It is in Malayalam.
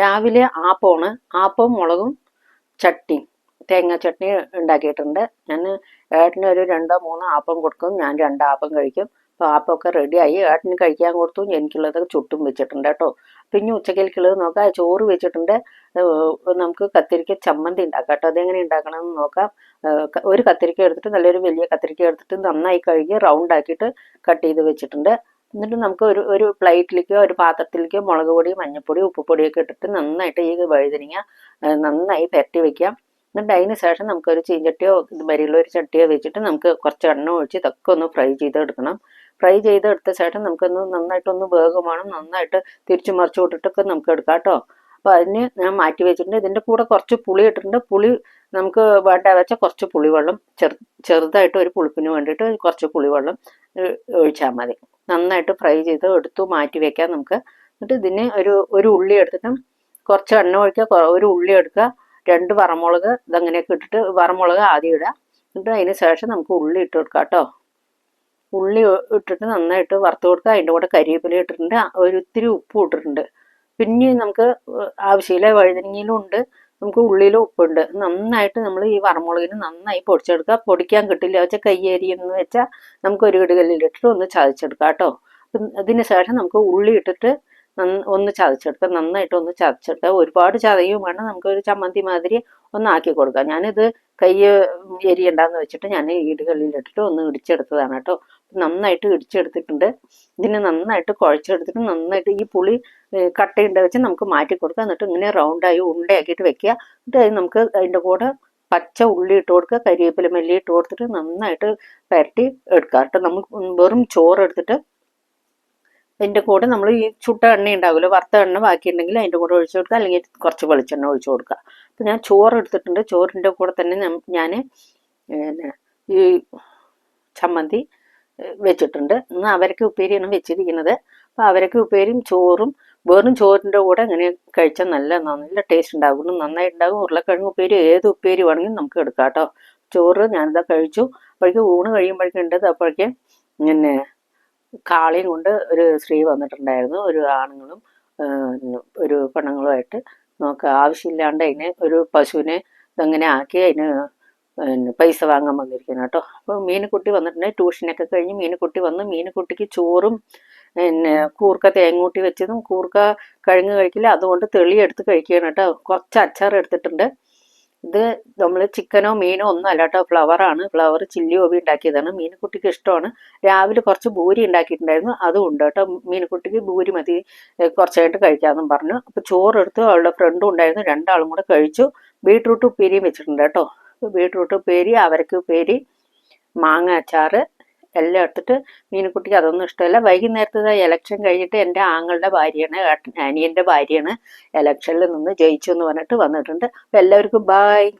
രാവിലെ ആപ്പമാണ് ആപ്പവും മുളകും ചട്ടിയും. തേങ്ങ ചട്നി ഉണ്ടാക്കിയിട്ടുണ്ട്. ഞാൻ ഏട്ടന് ഒരു രണ്ടോ മൂന്നോ ആപ്പം കൊടുക്കും. ഞാൻ രണ്ട് ആപ്പം കഴിക്കും. അപ്പോൾ ആപ്പമൊക്കെ റെഡിയായി ഏട്ടന് കഴിക്കാൻ കൊടുത്തു. എനിക്കുള്ളതൊക്കെ ചുട്ടും വെച്ചിട്ടുണ്ട് കേട്ടോ. പിന്നെ ഉച്ചക്കൽക്കുള്ളത് നോക്കാം. ചോറ് വെച്ചിട്ടുണ്ട്. നമുക്ക് കത്തിരിക്ക ചമ്മന്തി ഉണ്ടാക്കാം കേട്ടോ. അതെങ്ങനെ ഉണ്ടാക്കണമെന്ന് നോക്കാം. ഒരു കത്തിരിക്ക എടുത്തിട്ട് നല്ലൊരു വലിയ കത്തിരിക്ക എടുത്തിട്ട് നന്നായി കഴുകി റൗണ്ട് ആക്കിയിട്ട് കട്ട് ചെയ്ത് വെച്ചിട്ടുണ്ട്. എന്നിട്ട് നമുക്ക് ഒരു ഒരു പ്ലേറ്റിലേക്കോ ഒരു പാത്രത്തിലേക്കോ മുളക് പൊടി മഞ്ഞൾപ്പൊടി ഉപ്പുപൊടിയൊക്കെ ഇട്ടിട്ട് നന്നായിട്ട് ഈ വഴുതനങ്ങ നന്നായി പരട്ടി വെക്കാം. എന്നിട്ട് അതിന് ശേഷം നമുക്കൊരു ചീഞ്ചട്ടിയോ വരിയുള്ള ഒരു ചട്ടിയോ വെച്ചിട്ട് നമുക്ക് കുറച്ച് എണ്ണ ഒഴിച്ച് ഇതൊക്കെ ഒന്ന് ഫ്രൈ ചെയ്തെടുക്കണം. ഫ്രൈ ചെയ്തെടുത്ത ശേഷം നമുക്കൊന്ന് നന്നായിട്ടൊന്ന് വേഗമാണ് നന്നായിട്ട് തിരിച്ചു മറിച്ചു വിട്ടിട്ടൊക്കെ നമുക്ക് എടുക്കാം കേട്ടോ. അതിന് ഞാൻ മാറ്റി വെച്ചിട്ടുണ്ട്. ഇതിന്റെ കൂടെ കുറച്ച് പുളി ഇട്ടിട്ടുണ്ട്. പുളി നമുക്ക് വേണ്ട വെച്ചാൽ കുറച്ച് പുളിവെള്ളം ചെറു ചെറുതായിട്ട് ഒരു പുളിപ്പിന് വേണ്ടിയിട്ട് കുറച്ച് പുളിവെള്ളം ഒഴിച്ചാൽ മതി. നന്നായിട്ട് ഫ്രൈ ചെയ്ത് എടുത്തു മാറ്റി വെക്കാം നമുക്ക്. എന്നിട്ട് ഇതിന് ഒരു ഒരു ഉള്ളി എടുത്തിട്ട് കുറച്ച് എണ്ണ ഒഴിക്കുക ഒരു ഉള്ളി എടുക്കുക രണ്ട് വറമുളക് ഇതങ്ങനെയൊക്കെ ഇട്ടിട്ട് വറമുളക് ആദ്യം ഇടുക. എന്നിട്ട് അതിന് ശേഷം നമുക്ക് ഉള്ളി ഇട്ട് കൊടുക്കാം കേട്ടോ. ഉള്ളി ഇട്ടിട്ട് നന്നായിട്ട് വറുത്ത് കൊടുക്കുക. അതിന്റെ കൂടെ കരിവേപ്പില ഇട്ടിട്ടുണ്ട്. ഒരു ഇത്തിരി ഉപ്പ് ഇട്ടിട്ടുണ്ട്. പിന്നെ നമുക്ക് ആവശ്യമില്ല. വഴുതനങ്ങയിലും ഉണ്ട്. നമുക്ക് ഉള്ളിലും ഉപ്പുണ്ട്. നന്നായിട്ട് നമ്മൾ ഈ വറമുളകിന് നന്നായി പൊടിച്ചെടുക്കുക. പൊടിക്കാൻ കിട്ടില്ല. വെച്ചാൽ കയ്യേരിയെന്ന് വെച്ചാൽ നമുക്ക് ഒരു ഇടുകല്ലിലിട്ടിട്ട് ഒന്ന് ചതച്ചെടുക്കാം കേട്ടോ. അതിന് ശേഷം നമുക്ക് ഉള്ളി ഇട്ടിട്ട് ഒന്ന് ചതച്ചെടുക്കാം. നന്നായിട്ട് ഒന്ന് ചതച്ചെടുക്കുക ഒരുപാട് ചതയും വേണം നമുക്ക് ഒരു ചമ്മന്തി മാതിരി ഒന്നാക്കി കൊടുക്കാം. ഞാനിത് കൈ എരിയണ്ടെന്ന് വെച്ചിട്ട് ഞാൻ ഇടുകളിലിട്ടിട്ട് ഒന്ന് ഇടിച്ചെടുത്തതാണ് കേട്ടോ. നന്നായിട്ട് ഇടിച്ചെടുത്തിട്ടുണ്ട്. ഇതിനെ നന്നായിട്ട് കുഴച്ചെടുത്തിട്ട് നന്നായിട്ട് ഈ പുളി കട്ട് കട്ടയുണ്ട വെച്ച് നമുക്ക് മാറ്റി കൊടുക്കുക. എന്നിട്ട് ഇങ്ങനെ റൗണ്ടായി ഉണ്ടയാക്കിയിട്ട് വെക്കുക. എന്നിട്ട് അത് നമുക്ക് അതിന്റെ കൂടെ പച്ച ഉള്ളി ഇട്ട് കൊടുക്കുക. കരിവേപ്പില മല്ലി ഇട്ട് കൊടുത്തിട്ട് നന്നായിട്ട് പരട്ടി എടുക്കുക. കേട്ടോ നമ്മൾ വെറും ചോറ് എടുത്തിട്ട് അതിന്റെ കൂടെ നമ്മൾ ഈ ചുട്ട എണ്ണ ഉണ്ടാവില്ല വറുത്ത എണ്ണ ബാക്കി ഉണ്ടെങ്കിൽ അതിന്റെ കൂടെ ഒഴിച്ചു കൊടുക്കുക. അല്ലെങ്കിൽ കുറച്ച് വെളിച്ചെണ്ണ ഒഴിച്ചു കൊടുക്കുക. അപ്പം ഞാൻ ചോറ് എടുത്തിട്ടുണ്ട്. ചോറിന്റെ കൂടെ തന്നെ ഞാൻ ഈ ചമ്മന്തി വെച്ചിട്ടുണ്ട്. ഇന്ന് അവരക്ക് ഉപ്പേരിയാണ് വെച്ചിരിക്കുന്നത്. അപ്പോൾ അവരക്ക് ഉപ്പേരിയും ചോറും വെറും ചോറിന്റെ കൂടെ അങ്ങനെ കഴിച്ചാൽ നല്ല നല്ല ടേസ്റ്റ് ഉണ്ടാകും നന്നായി ഉണ്ടാകും ഉരുളക്കിഴങ്ങ് ഉപ്പേരി ഏത് ഉപ്പേരി വേണമെങ്കിലും നമുക്ക് എടുക്കാം കേട്ടോ. ചോറ് ഞാനിതാ കഴിച്ചു. അപ്പോഴേക്കും ഊണ് കഴിയുമ്പോഴേക്കും ഉണ്ട്. അപ്പോഴേക്കും പിന്നെ കാളിയും കൊണ്ട് ഒരു സ്ത്രീ വന്നിട്ടുണ്ടായിരുന്നു. ഒരു ആണുങ്ങളും ഒരു പെണ്ണുങ്ങളുമായിട്ട്. നമുക്ക് ആവശ്യമില്ലാണ്ട് അതിനെ ഒരു പശുവിനെ ഇതങ്ങനെ ആക്കി അതിന് പിന്നെ പൈസ വാങ്ങാൻ വന്നിരിക്കുന്നു കേട്ടോ. അപ്പോൾ മീനുകുട്ടി വന്നിട്ടുണ്ടെങ്കിൽ ട്യൂഷനൊക്കെ കഴിഞ്ഞ് മീനുകുട്ടി വന്ന്. മീനുകുട്ടിക്ക് ചോറും പിന്നെ കൂർക്ക തേങ്ങൂട്ടി വെച്ചതും കൂർക്ക കഴുങ്ങ് കഴിക്കില്ല. അതുകൊണ്ട് തെളിയെടുത്ത് കഴിക്കുകയാണ് കേട്ടോ. കുറച്ച് അച്ചാർ എടുത്തിട്ടുണ്ട്. ഇത് നമ്മൾ ചിക്കനോ മീനോ ഒന്നും അല്ല കേട്ടോ. ഫ്ലവറാണ് ഫ്ലവർ ചില്ലി ഓബി ഉണ്ടാക്കിയതാണ്. മീനുകുട്ടിക്ക് ഇഷ്ടമാണ്. രാവിലെ കുറച്ച് ഭൂരി ഉണ്ടാക്കിയിട്ടുണ്ടായിരുന്നു. അതും ഉണ്ട് കേട്ടോ. മീനുകുട്ടിക്ക് ഭൂരി മതി. കുറച്ചായിട്ട് കഴിക്കാമെന്നും പറഞ്ഞു. അപ്പോൾ ചോറെടുത്ത് അവളുടെ ഫ്രണ്ടും ഉണ്ടായിരുന്നു. രണ്ടാളും കൂടെ കഴിച്ചു. ബീട്രൂട്ട് ഉപ്പേരിയും വെച്ചിട്ടുണ്ട് കേട്ടോ. ബീട്രൂട്ട് ഉപ്പേരി അവരക്ക് ഉപ്പേരി മാങ്ങ അച്ചാറ് എല്ലാം എടുത്തിട്ട് മീനക്കുട്ടിക്ക് അതൊന്നും ഇഷ്ടമല്ല. വൈകുന്നേരത്തെ ഇലക്ഷൻ കഴിഞ്ഞിട്ട് എന്റെ ആങ്ങളുടെ ഭാര്യയാണ് ഏട്ടൻ- അനിയന്റെ ഭാര്യയാണ് ഇലക്ഷനിൽ നിന്ന് ജയിച്ചു എന്ന് പറഞ്ഞിട്ട് വന്നിട്ടുണ്ട്. അപ്പോൾ എല്ലാവർക്കും ബായ്